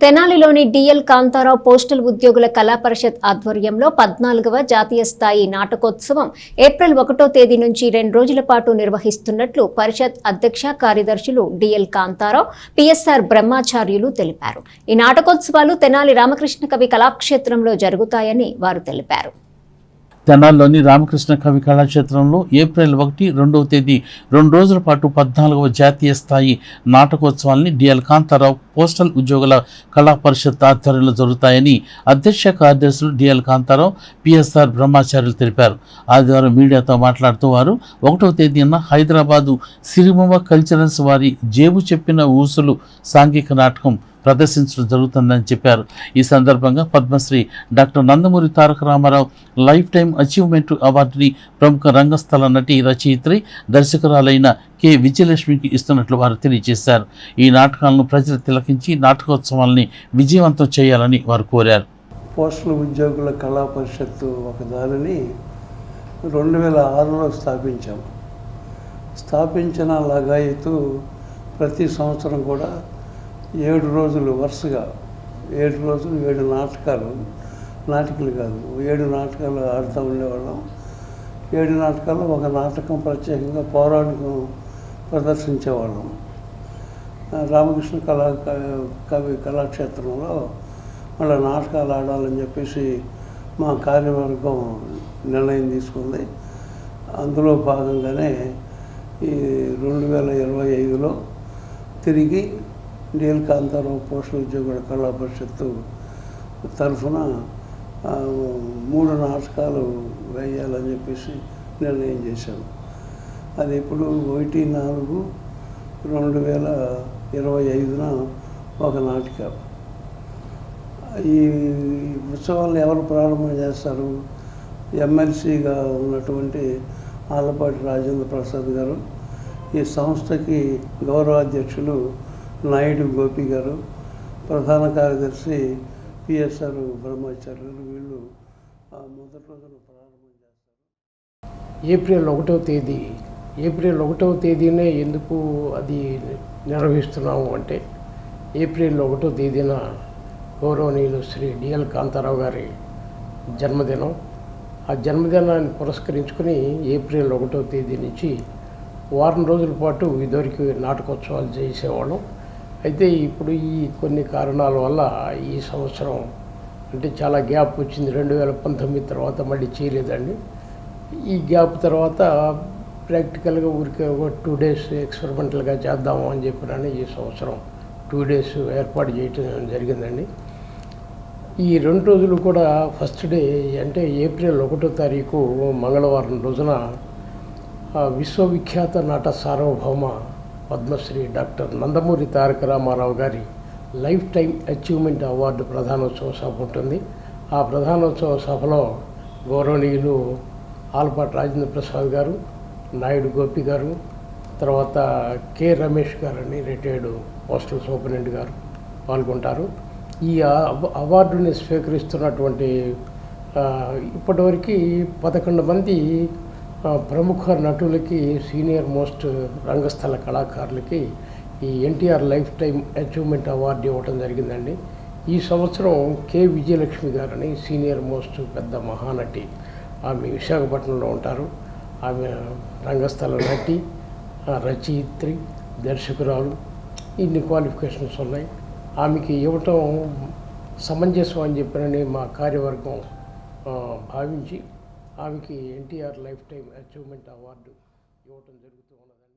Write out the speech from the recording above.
తెనాలిలోని DL Kantharao postal ఉద్యోగుల కళా పరిషత్ ఆధ్వర్యంలో పద్నాలుగవ జాతీయ స్థాయి నాటకోత్సవం ఏప్రిల్ ఒకటో తేదీ నుంచి రెండు రోజుల పాటు నిర్వహిస్తున్నట్లు పరిషత్ అధ్యక్ష కార్యదర్శులు డిఎల్ కాంతారావు పిఎస్ఆర్ బ్రహ్మాచార్యులు తెలిపారు. ఈ నాటకోత్సవాలు తెనాలి రామకృష్ణ కవి కళాక్షేత్రంలో జరుగుతాయని వారు తెలిపారు. తెనాల్లోని రామకృష్ణ కవి కళాక్షేత్రంలో ఏప్రిల్ ఒకటి రెండవ తేదీ రెండు రోజుల పాటు పద్నాలుగవ జాతీయ స్థాయి నాటకోత్సవాల్ని డిఎల్ కాంతారావు పోస్టల్ ఉద్యోగుల కళా పరిషత్ ఆధ్వర్యంలో జరుగుతాయని అధ్యక్ష కార్యదర్శులు డిఎల్ కాంతారావు పిఎస్ఆర్ బ్రహ్మాచార్యులు తెలిపారు. ఆదివారం మీడియాతో మాట్లాడుతూ వారు ఒకటవ తేదీన హైదరాబాదు సిరిమవ కల్చరల్స్ వారి జేబు చెప్పిన ఊసులు సాంఘిక నాటకం ప్రదర్శించడం జరుగుతుందని చెప్పారు. ఈ సందర్భంగా Padmashri doctor Nandamuri Taraka Rama Rao life time achievement అవార్డుని ప్రముఖ రంగస్థల నటి రచయిత్రి దర్శకురాలైన కె విజయలక్ష్మికి ఇస్తున్నట్లు వారు తెలియజేశారు. ఈ నాటకాలను ప్రజలు తిలకించి నాటకోత్సవాల్ని విజయవంతం చేయాలని వారు కోరారు. పోస్టల్ ఉద్యోగుల కళా పరిషత్తు ఒక దానిని రెండు వేల ఆరులో స్థాపించాము స్థాపించిన లగాయతు ప్రతి సంవత్సరం కూడా ఏడు రోజులు వరుసగా ఏడు రోజులు ఏడు నాటకాలు నాటికలు కాదు. ఏడు నాటకాలు ఆడుతూ ఉండేవాళ్ళం. ఏడు నాటకాలు ఒక నాటకం ప్రత్యేకంగా పౌరాణికం ప్రదర్శించేవాళ్ళం. రామకృష్ణ కళా కవి కళాక్షేత్రంలో వాళ్ళ నాటకాలు ఆడాలని చెప్పేసి మా కార్యవర్గం నిర్ణయం తీసుకుంది. అందులో భాగంగానే ఈ రెండు వేల ఇరవై ఐదులో తిరిగి డిఎల్ కాంతారావు పోస్టల్ ఉద్యోగుల కళా పరిషత్తు తరఫున మూడు నాటకాలు వేయాలని చెప్పేసి నిర్ణయం చేశాను అది ఇప్పుడు ఒకటి నాలుగు రెండు వేల ఇరవై ఐదున ఒక నాటిక. ఈ ఉత్సవాలను ఎవరు ప్రారంభం చేస్తారు? ఎమ్మెల్సీగా ఉన్నటువంటి ఆలపాటి రాజేంద్ర ప్రసాద్ గారు ఈ సంస్థకి గౌరవాధ్యక్షులు నాయుడు గోపి గారు ప్రధాన కార్యదర్శి పిఎస్ఆర్ బ్రహ్మాచార్యులు వీళ్ళు మొదటి రోజున ప్రారంభం చేస్తారు ఏప్రిల్ ఒకటవ తేదీ ఏప్రిల్ ఒకటవ తేదీనే ఎందుకు అది నిర్వహిస్తున్నాము అంటే ఏప్రిల్ ఒకటో తేదీన గౌరవనీయులు శ్రీ డిఎల్ కాంతారావు గారి జన్మదినం. ఆ జన్మదినాన్ని పురస్కరించుకుని ఏప్రిల్ ఒకటో తేదీ నుంచి వారం రోజుల పాటు ఇదివరకు నాటకోత్సవాలు చేసేవాళ్ళం. అయితే ఇప్పుడు ఈ కొన్ని కారణాల వల్ల ఈ సంవత్సరం అంటే చాలా గ్యాప్ వచ్చింది. రెండు వేల పంతొమ్మిది తర్వాత మళ్ళీ చేయలేదండి. ఈ గ్యాప్ తర్వాత ప్రాక్టికల్గా ఊరికే ఒక టూ డేస్ ఎక్స్పెరిమెంటల్గా చేద్దాము అని చెప్పినని ఈ సంవత్సరం టూ డేస్ ఏర్పాటు చేయటం జరిగిందండి. ఈ రెండు రోజులు కూడా ఫస్ట్ డే అంటే ఏప్రిల్ ఒకటో తారీఖు మంగళవారం రోజున విశ్వవిఖ్యాత నాట సార్వభౌమ పద్మశ్రీ డాక్టర్ నందమూరి తారక రామారావు గారి లైఫ్ టైం అచీవ్మెంట్ అవార్డు ప్రధానోత్సవ సభ ఉంటుంది. ఆ ప్రధానోత్సవ సభలో గౌరవనీయులు ఆల్పాటి రాజేంద్ర ప్రసాద్ గారు నాయుడు గోపి గారు తర్వాత కె రమేష్ గారని రిటైర్డ్ పోస్టల్ సూపరింటెండెంట్ గారు పాల్గొంటారు. ఈ అవార్డుని స్వీకరిస్తున్నటువంటి ఇప్పటివరకు పదకొండు మంది ప్రముఖ నటులకి సీనియర్ మోస్ట్ రంగస్థల కళాకారులకి ఈ NTR life time achievement award ఇవ్వటం జరిగిందండి. ఈ సంవత్సరం కె విజయలక్ష్మి గారని సీనియర్ మోస్ట్ పెద్ద మహానటి ఆమె విశాఖపట్నంలో ఉంటారు. ఆమె రంగస్థల నటి రచయిత్రి దర్శకురాలు ఇన్ని క్వాలిఫికేషన్స్ ఉన్నాయి. ఆమెకి ఇవ్వటం సమంజసం అని చెప్పినని మా కార్యవర్గం భావించి ఆమెకి NTR life time achievement award ఇవ్వటం జరుగుతూ ఉన్నదని